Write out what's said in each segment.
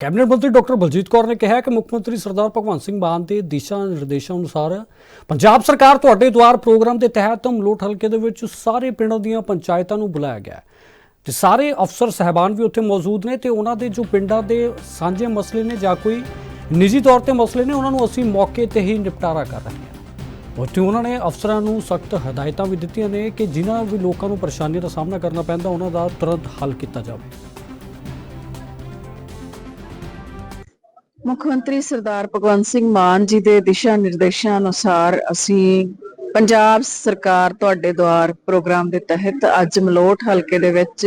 Cabinet ਮੰਤਰੀ doctor Baljit Kaur ਨੇ ਕਿਹਾ ਕਿ ਮੁੱਖ ਮੰਤਰੀ ਸਰਦਾਰ ਭਗਵੰਤ ਸਿੰਘ ਮਾਨ ਦੇ ਦਿਸ਼ਾ ਨਿਰਦੇਸ਼ਾਂ ਅਨੁਸਾਰ ਪੰਜਾਬ ਸਰਕਾਰ ਤੁਹਾਡੇ ਦੁਆਰ ਪ੍ਰੋਗਰਾਮ ਦੇ ਤਹਿਤ ਮਲੋਟ ਹਲਕੇ ਦੇ ਵਿੱਚ ਸਾਰੇ ਪਿੰਡਾਂ ਦੀਆਂ ਪੰਚਾਇਤਾਂ ਨੂੰ ਬੁਲਾਇਆ ਗਿਆ ਹੈ। ਤੇ ਸਾਰੇ ਅਫਸਰ ਸਹਿਬਾਨ ਵੀ ਉੱਥੇ ਮੌਜੂਦ ਨੇ ਤੇ ਉਹਨਾਂ ਦੇ ਜੋ ਪਿੰਡਾਂ ਦੇ ਸਾਂਝੇ ਮਸਲੇ ਨੇ ਜਾਂ ਕੋਈ ਨਿੱਜੀ ਤੌਰ ਤੇ ਮਸਲੇ ਨੇ, ਉਹਨਾਂ ਨੂੰ ਅਸੀਂ ਮੌਕੇ ਤੇ ਹੀ ਨਿਪਟਾਰਾ ਕਰ ਰਹੇ ਹਾਂ। ਉੱਥੇ ਉਹਨਾਂ ਨੇ ਅਫਸਰਾਂ ਨੂੰ ਸਖਤ ਹਦਾਇਤਾਂ ਵੀ ਦਿੱਤੀਆਂ ਨੇ ਕਿ ਜਿਨ੍ਹਾਂ ਵੀ ਲੋਕਾਂ ਨੂੰ ਪਰੇਸ਼ਾਨੀ ਦਾ ਸਾਹਮਣਾ ਕਰਨਾ ਪੈਂਦਾ, ਉਹਨਾਂ ਦਾ ਤੁਰੰਤ ਹੱਲ ਕੀਤਾ ਜਾਵੇ। ਮੁੱਖ ਮੰਤਰੀ ਸਰਦਾਰ ਭਗਵੰਤ ਸਿੰਘ ਮਾਨ ਜੀ ਦੇ ਦਿਸ਼ਾ ਨਿਰਦੇਸ਼ਾਂ ਅਨੁਸਾਰ ਅਸੀਂ ਪੰਜਾਬ ਸਰਕਾਰ ਤੁਹਾਡੇ ਦੁਆਰ ਪ੍ਰੋਗਰਾਮ ਦੇ ਤਹਿਤ ਅੱਜ ਮਲੋਟ ਹਲਕੇ ਦੇ ਵਿੱਚ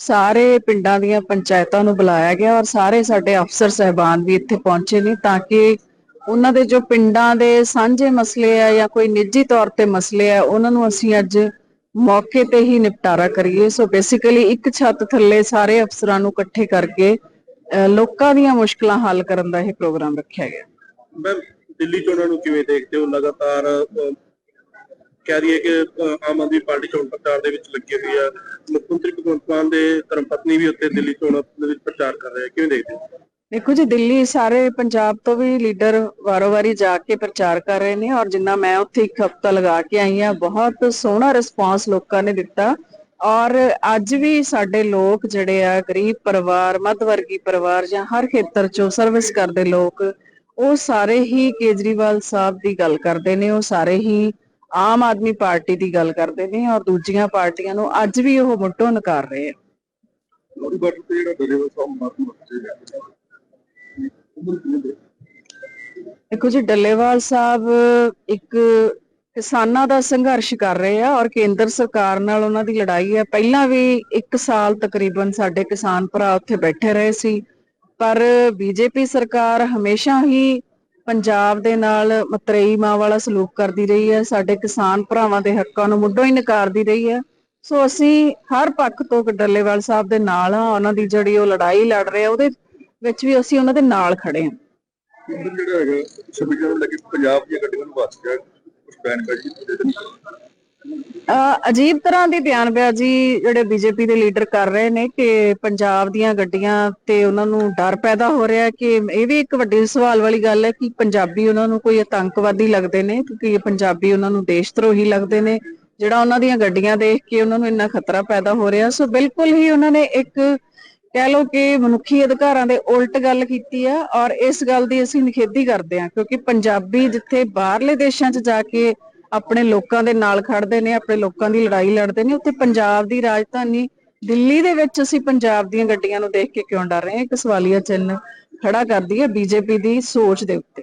ਸਾਰੇ ਪਿੰਡਾਂ ਦੀਆਂ ਪੰਚਾਇਤਾਂ ਨੂੰ ਬੁਲਾਇਆ ਗਿਆ ਔਰ ਸਾਰੇ ਸਾਡੇ ਅਫਸਰ ਸਹਿਬਾਨ ਵੀ ਇੱਥੇ ਪਹੁੰਚੇ ਨੇ ਤਾਂ ਕਿ ਉਹਨਾਂ ਦੇ ਜੋ ਪਿੰਡਾਂ ਦੇ ਸਾਂਝੇ ਮਸਲੇ ਆ ਜਾਂ ਕੋਈ ਨਿੱਜੀ ਤੌਰ ਤੇ ਮਸਲੇ ਆ, ਉਹਨਾਂ ਨੂੰ ਅਸੀਂ ਅੱਜ ਮੌਕੇ ਤੇ ਹੀ ਨਿਪਟਾਰਾ ਕਰੀਏ। ਸੋ ਬੇਸਿਕਲੀ ਇੱਕ ਛੱਤ ਥੱਲੇ ਸਾਰੇ ਅਫਸਰਾਂ ਨੂੰ ਇਕੱਠੇ ਕਰਕੇ ਲੋਕਾਂ ਦੀਆਂ ਮੁਸ਼ਕਲਾਂ ਹੱਲ ਕਰਨ ਦਾ ਇਹ ਪ੍ਰੋਗਰਾਮ ਰੱਖਿਆ ਗਿਆ। ਮੈਮ ਦਿੱਲੀ ਚੋਣਾਂ ਨੂੰ ਕਿਵੇਂ ਦੇਖਦੇ ਹੋ? ਲਗਾਤਾਰ ਕਹਿ ਰਹੀ ਹੈ ਕਿ ਆਮ ਆਦਮੀ ਪਾਰਟੀ ਚੋਣ ਪ੍ਰਚਾਰ ਦੇ ਵਿੱਚ ਲੱਗੀ ਹੋਈ ਹੈ ਮੁੱਖ ਮੰਤਰੀ ਭਗਵੰਤ ਮਾਨ ਦੇ ਧਰਮ ਪਤਨੀ ਵੀ ਉੱਥੇ ਦਿੱਲੀ ਚੋਣਾਂ ਦੇ ਵਿੱਚ ਪ੍ਰਚਾਰ ਕਰ ਰਹੇ ਹੈ ਕਿਵੇਂ ਦੇਖਦੇ ਹੋ? ਦੇਖੋ ਜੀ ਦਿੱਲੀ ਸਾਰੇ ਪੰਜਾਬ ਤੋਂ ਵੀ ਲੀਡਰ ਵਾਰੋ-ਵਾਰੀ ਜਾ ਕੇ ਪ੍ਰਚਾਰ ਕਰ ਰਹੇ ਨੇ ਔਰ ਜਿੰਨਾ ਮੈਂ ਉੱਥੇ ਇੱਕ ਹਫ਼ਤਾ ਲਗਾ ਕੇ ਆਈ ਆ ਬਹੁਤ ਸੋਹਣਾ ਰਿਸਪਾਂਸ ਲੋਕਾਂ ਨੇ ਦਿੱਤਾ। ਔਰ ਅੱਜ ਵੀ ਸਾਡੇ ਲੋਕ ਜਿਹੜੇ ਆ ਗਰੀਬ ਪਰਿਵਾਰ ਮੱਧ ਵਰਗੀ ਪਰਿਵਾਰ ਜਾਂ ਹਰ ਖੇਤਰ ਚੋਂ ਸਰਵਿਸ ਕਰਦੇ ਲੋਕ ਉਹ ਸਾਰੇ ਹੀ ਕੇਜਰੀਵਾਲ ਸਾਹਿਬ ਦੀ ਗੱਲ ਕਰਦੇ ਨੇ ਉਹ ਸਾਰੇ ਹੀ ਆਮ ਆਦਮੀ ਪਾਰਟੀ ਦੀ ਗੱਲ ਕਰਦੇ ਨੇ ਔਰ ਦੂਜੀਆਂ ਪਾਰਟੀਆਂ ਨੂੰ ਅੱਜ ਵੀ ਉਹ ਮੁੱਢੋਂ ਨਕਾਰ ਰਹੇ ਆ। ਲੋਰੀ ਤੇ ਜਿਹੜਾ ਮਾਰਨ ਦੇਖੋ ਜੀ ਡੱਲੇਵਾਲ ਸਾਹਿਬ ਇੱਕ ਕਿਸਾਨਾਂ ਦਾ ਸੰਘਰਸ਼ ਕਰ ਰਹੇ ਆ ਔਰ ਕੇਂਦਰ ਸਰਕਾਰ ਨਾਲ ਉਹਨਾਂ ਦੀ ਲੜਾਈ ਹੈ ਪਹਿਲਾਂ ਵੀ 1 ਸਾਲ ਤਕਰੀਬਨ ਸਾਡੇ ਕਿਸਾਨ ਭਰਾ ਉੱਥੇ ਬੈਠੇ ਰਹੇ ਸੀ, ਪਰ ਬੀਜੇਪੀ ਸਰਕਾਰ ਹਮੇਸ਼ਾ ਹੀ ਪੰਜਾਬ ਦੇ ਨਾਲ ਮਤਰੇਈ ਮਾਂ ਵਾਲਾ ਸਲੂਕ ਕਰਦੀ ਰਹੀ ਹੈ, ਸਾਡੇ ਕਿਸਾਨ ਭਰਾਵਾਂ ਦੇ ਹੱਕਾਂ ਨੂੰ ਮੁੱਢੋਂ ਹੀ ਨਕਾਰਦੀ ਰਹੀ ਹੈ। ਸੋ ਅਸੀਂ ਹਰ ਪੱਖ ਤੋਂ ਡੱਲੇਵਾਲ ਸਾਹਿਬ ਦੇ ਨਾਲ ਆ ਉਹਨਾਂ ਦੀ ਜਿਹੜੀ ਉਹ ਲੜਾਈ ਲੜ ਰਹੇ ਆ, ਉਹਦੇ ਵਿੱਚ ਵੀ ਅਸੀਂ ਉਹਨਾਂ ਦੇ ਨਾਲ ਖੜੇ ਹਾਂ। ਜਿਹੜਾ ਹੈਗਾ ਛੱਬੀ ਜਨਵਰੀ ਲੱਗੇ ਪੰਜਾਬ ਦੀਆਂ ਗੱਡੀਆਂ ਨੂੰ ਵਾਚ ਗਿਆ। ਕੁਝ ਕਰ ਜੀ ਅਜੀਬ ਤਰ੍ਹਾਂ ਦੀ ਬਿਆਨਬਾਜ਼ੀ ਜਿਹੜੇ ਬੀਜੇਪੀ ਦੇ ਲੀਡਰ ਕਰ ਰਹੇ ਨੇ ਕਿ ਪੰਜਾਬ ਦੀਆਂ ਗੱਡੀਆਂ ਤੇ ਉਹਨਾਂ ਨੂੰ ਡਰ ਪੈਦਾ ਹੋ ਰਿਹਾ ਹੈ ਕਿ ਇਹ ਵੀ ਇੱਕ ਵੱਡੀ ਸਵਾਲ ਵਾਲੀ ਗੱਲ ਹੈ ਕਿ ਪੰਜਾਬੀ ਉਹਨਾਂ ਨੂੰ ਕੋਈ ਆਤੰਕਵਾਦੀ ਲੱਗਦੇ ਨੇ, ਕਿਉਂਕਿ ਇਹ ਪੰਜਾਬੀ ਉਹਨਾਂ ਨੂੰ ਦੇਸ਼ ਧਰੋਹੀ ਲੱਗਦੇ ਨੇ, ਜਿਹੜਾ ਉਹਨਾਂ ਦੀਆਂ ਗੱਡੀਆਂ ਦੇਖ ਕੇ ਉਹਨਾਂ ਨੂੰ ਇੰਨਾ ਖਤਰਾ ਪੈਦਾ ਹੋ ਰਿਹਾ। ਸੋ ਬਿਲਕੁਲ ਹੀ ਉਹਨਾਂ ਨੇ ਇੱਕ ਕਹਿ ਲਓ ਕਿ ਮਨੁੱਖੀ ਅਧਿਕਾਰਾਂ ਦੇ ਉਲਟ ਗੱਲ ਕੀਤੀ ਆ ਔਰ ਇਸ ਗੱਲ ਦੀ ਅਸੀਂ ਨਿਖੇਧੀ ਕਰਦੇ ਹਾਂ, ਕਿਉਂਕਿ ਪੰਜਾਬੀ ਜਿੱਥੇ ਬਾਹਰਲੇ ਦੇਸ਼ਾਂ 'ਚ ਜਾ ਕੇ ਆਪਣੇ ਲੋਕਾਂ ਦੇ ਨਾਲ ਖੜਦੇ ਨੇ, ਆਪਣੇ ਲੋਕਾਂ ਦੀ ਲੜਾਈ ਲੜਦੇ ਨੇ, ਉੱਥੇ ਪੰਜਾਬ ਦੀ ਰਾਜਧਾਨੀ ਦਿੱਲੀ ਦੇ ਵਿੱਚ ਅਸੀਂ ਪੰਜਾਬ ਦੀਆਂ ਗੱਡੀਆਂ ਨੂੰ ਦੇਖ ਕੇ ਕਿਉਂ ਡਰ ਰਹੇ ਹਾਂ? ਇੱਕ ਸਵਾਲੀਆ ਚਿੰਨ੍ਹ ਖੜਾ ਕਰਦੀ ਹੈ ਬੀਜੇਪੀ ਦੀ ਸੋਚ ਦੇ ਉੱਤੇ।